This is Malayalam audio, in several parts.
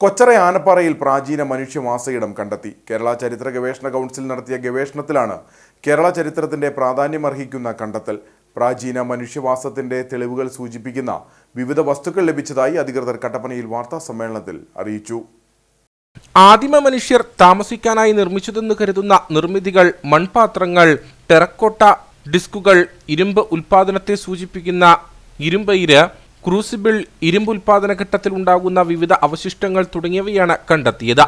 കൊച്ചറ ആനപ്പാറയിൽ പ്രാചീന മനുഷ്യവാസയിടം കണ്ടെത്തി. കേരള ചരിത്ര ഗവേഷണ കൗൺസിൽ നടത്തിയ ഗവേഷണത്തിലാണ് കേരള ചരിത്രത്തിന്റെ പ്രാധാന്യമർഹിക്കുന്ന കണ്ടെത്തൽ. പ്രാചീന മനുഷ്യവാസത്തിന്റെ തെളിവുകൾ സൂചിപ്പിക്കുന്ന വിവിധ വസ്തുക്കൾ ലഭിച്ചതായി അധികൃതർ കട്ടപ്പനയിൽ വാർത്താ സമ്മേളനത്തിൽ അറിയിച്ചു. ആദിമ മനുഷ്യർ താമസിക്കാനായി നിർമ്മിച്ചതെന്ന് കരുതുന്ന നിർമ്മിതികൾ മൺപാത്രങ്ങൾ ടെറക്കോട്ട ഡിസ്കുകൾ ഇരുമ്പ് ഉൽപാദനത്തെ സൂചിപ്പിക്കുന്ന ഇരുമ്പയിര് ക്രൂസിബിൾ ഇരുമ്പ് ഉൽപാദന ഘട്ടത്തിൽ ഉണ്ടാകുന്ന വിവിധ അവശിഷ്ടങ്ങൾ തുടങ്ങിയവയാണ് കണ്ടെത്തിയത്.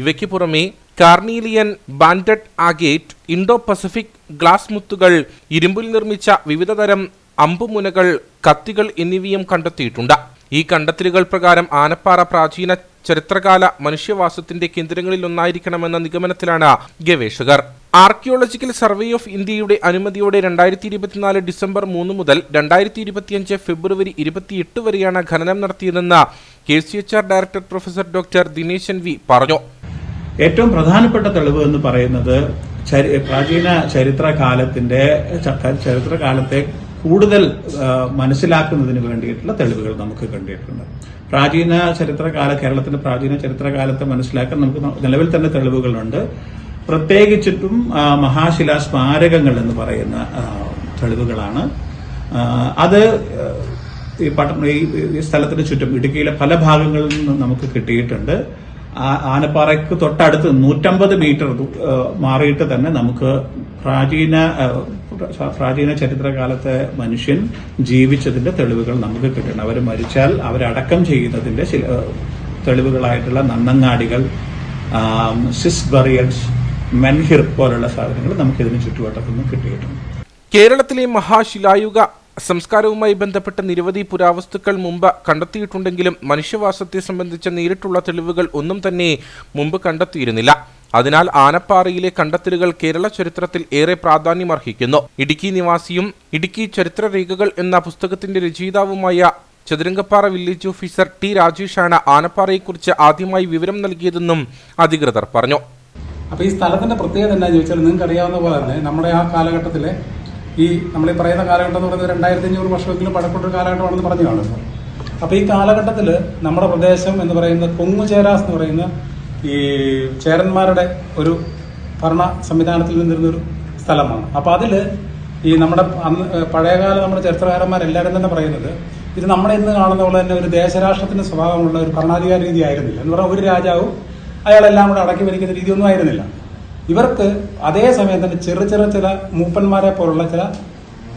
ഇവയ്ക്ക് പുറമെ carnelian banded agate Indo Pacific glass മുത്തുകൾ ഇരുമ്പിൽ നിർമ്മിച്ച വിവിധതരം അമ്പുമുനകൾ കത്തികൾ എന്നിവയും കണ്ടെത്തിയിട്ടുണ്ട്. ഈ കണ്ടെത്തലുകൾ പ്രകാരം ആനപ്പാറ പ്രാചീന ചരിത്രകാല മനുഷ്യവാസത്തിന്റെ കേന്ദ്രങ്ങളിൽ ഒന്നായിരിക്കണമെന്ന നിഗമനത്തിലാണ് ഗവേഷകർ. ആർക്കിയോളജിക്കൽ സർവേ ഓഫ് ഇന്ത്യയുടെ അനുമതിയോടെ രണ്ടായിരത്തി ഇരുപത്തിനാല് ഡിസംബർ മൂന്ന് മുതൽ രണ്ടായിരത്തി ഇരുപത്തിയഞ്ച് ഫെബ്രുവരി ഇരുപത്തിയെട്ട് വരെയാണ് ഖനനം നടത്തിയതെന്ന് K C H R director professor doctor Dineshan V പറഞ്ഞു. ഏറ്റവും പ്രധാനപ്പെട്ട തെളിവ് എന്ന് പറയുന്നത് പ്രാചീന ചരിത്രകാലത്തിന്റെ ചരിത്രകാലത്തെ കൂടുതൽ മനസ്സിലാക്കുന്നതിന് വേണ്ടിയിട്ടുള്ള തെളിവുകൾ നമുക്ക് കണ്ടിട്ടുണ്ട്. പ്രാചീന ചരിത്രകാല കേരളത്തിന്റെ പ്രാചീന ചരിത്രകാലത്തെ മനസ്സിലാക്കാൻ നമുക്ക് നിലവിൽ തന്നെ തെളിവുകളുണ്ട്. പ്രത്യേകിച്ചിട്ടും മഹാശിലാ സ്മാരകങ്ങൾ എന്ന് പറയുന്ന തെളിവുകളാണ്. അത് ഈ പട്ടണ ഈ സ്ഥലത്തിന് ചുറ്റും ഇടുക്കിയിലെ പല ഭാഗങ്ങളിൽ നിന്നും നമുക്ക് കിട്ടിയിട്ടുണ്ട്. ആനപ്പാറയ്ക്ക് തൊട്ടടുത്ത് നൂറ്റമ്പത് മീറ്റർ മാറിയിട്ട് തന്നെ നമുക്ക് പ്രാചീന പ്രാചീന ചരിത്രകാലത്തെ മനുഷ്യൻ ജീവിച്ചതിന്റെ തെളിവുകൾ നമുക്ക് കിട്ടണം. അവർ മരിച്ചാൽ അവരടക്കം ചെയ്യുന്നതിന്റെ ചില തെളിവുകളായിട്ടുള്ള നന്നങ്ങാടികൾ സിസ് ബറിയൽസ് മെൻഹിർ പോലുള്ള സാധനങ്ങൾ നമുക്ക് ഇതിന് കിട്ടിയിട്ടുണ്ട്. കേരളത്തിലെ മഹാശിലായുഗ സംസ്കാരവുമായി ബന്ധപ്പെട്ട നിരവധി പുരാവസ്തുക്കൾ മുമ്പ് കണ്ടെത്തിയിട്ടുണ്ടെങ്കിലും മനുഷ്യവാസത്തെ സംബന്ധിച്ച നേരിട്ടുള്ള തെളിവുകൾ ഒന്നും തന്നെ മുമ്പ് കണ്ടെത്തിയിരുന്നില്ല. അതിനാൽ ആനപ്പാറയിലെ കണ്ടെത്തലുകൾ കേരള ചരിത്രത്തിൽ ഏറെ പ്രാധാന്യമർഹിക്കുന്നു. ഇടുക്കി നിവാസിയും ഇടുക്കി ചരിത്രരേഖകൾ എന്ന പുസ്തകത്തിന്റെ രചയിതാവുമായ ചതുരംഗപ്പാറ വില്ലേജ് ഓഫീസർ ടി രാജേഷാണ് ആനപ്പാറയെക്കുറിച്ച് ആദ്യമായി വിവരം നൽകിയതെന്നും അധികൃതർ പറഞ്ഞു. അപ്പോൾ ഈ സ്ഥലത്തിന്റെ പ്രത്യേകത എന്താണെന്ന് ചോദിച്ചാൽ നിങ്ങൾക്ക് അറിയാവുന്ന പോലെ തന്നെ നമ്മുടെ ആ കാലഘട്ടത്തിലെ ഈ നമ്മൾ ഈ പറയുന്ന കാലഘട്ടം എന്ന് പറയുന്നത് രണ്ടായിരത്തി അഞ്ഞൂറ് വർഷമെങ്കിലും പഴക്കൊട്ടൊരു കാലഘട്ടമാണെന്ന് പറഞ്ഞു കാണുന്നത് അപ്പോൾ ഈ കാലഘട്ടത്തിൽ നമ്മുടെ പ്രദേശം എന്ന് പറയുന്നത് കൊങ്ങുചേരാസ് എന്ന് പറയുന്ന ഈ ചേരന്മാരുടെ ഒരു ഭരണ സംവിധാനത്തിൽ നിന്നിരുന്നൊരു സ്ഥലമാണ്. അപ്പോൾ അതിൽ ഈ നമ്മുടെ അന്ന് പഴയകാല നമ്മുടെ ചരിത്രകാരന്മാരെല്ലാവരും തന്നെ പറയുന്നത് ഇത് നമ്മുടെ ഇന്ന് കാണുന്ന പോലെ തന്നെ ഒരു ദേശരാഷ്ട്രത്തിന്റെ സ്വഭാവമുള്ള ഒരു ഭരണാധികാര രീതി ആയിരുന്നില്ല. എന്ന് പറഞ്ഞാൽ ഒരു രാജാവും അയാളെല്ലാം കൂടെ അടക്കി ഭരിക്കുന്ന രീതിയൊന്നും ആയിരുന്നില്ല. ഇവർക്ക് അതേ സമയം തന്നെ ചെറു ചെറു ചില മൂപ്പന്മാരെ പോലുള്ള ചില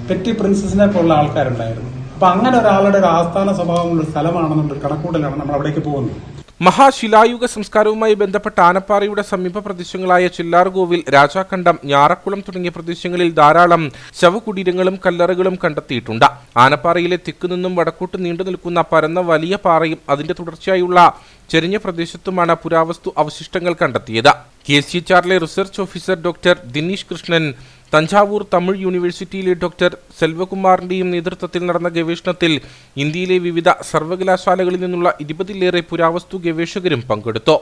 പെറ്റി പ്രിൻസസിനെ പോലുള്ള ആൾക്കാരുണ്ടായിരുന്നു. അപ്പൊ അങ്ങനെ ഒരാളുടെ ഒരു ആസ്ഥാന സ്വഭാവമുള്ള സ്ഥലമാണെന്നുള്ളൊരു കണക്കൂട്ടലാണ് നമ്മൾ അവിടേക്ക് പോകുന്നത്. മഹാശിലായുഗ സംസ്കാരവുമായി ബന്ധപ്പെട്ട ആനപ്പാറയുടെ സമീപ പ്രദേശങ്ങളായ ചില്ലാർകോവിൽ രാജാക്കണ്ടം ഞാറക്കുളം തുടങ്ങിയ പ്രദേശങ്ങളിൽ ധാരാളം ശവകുടീരങ്ങളും കല്ലറകളും കണ്ടെത്തിയിട്ടുണ്ട്. ആനപ്പാറയിലെ തിക്കു നിന്നും വടക്കോട്ട് നീണ്ടു നിൽക്കുന്ന പരന്ന വലിയ പാറയും അതിന്റെ തുടർച്ചയായുള്ള ചെരിഞ്ഞ പ്രദേശത്തുമാണ് പുരാവസ്തു അവശിഷ്ടങ്ങൾ കണ്ടെത്തിയത്. K C research officer doctor Dinesh Krishnan Thanjavur Tamil യൂണിവേഴ്സിറ്റിയിലെ ഡോക്ടർ സെൽവകുമാറിന്റെയും നേതൃത്വത്തിൽ നടന്ന ഗവേഷണത്തിൽ ഇന്ത്യയിലെ വിവിധ സർവകലാശാലകളിൽ നിന്നുള്ള ഇരുപതിലേറെ പുരാവസ്തു ഗവേഷകരും പങ്കെടുത്തു.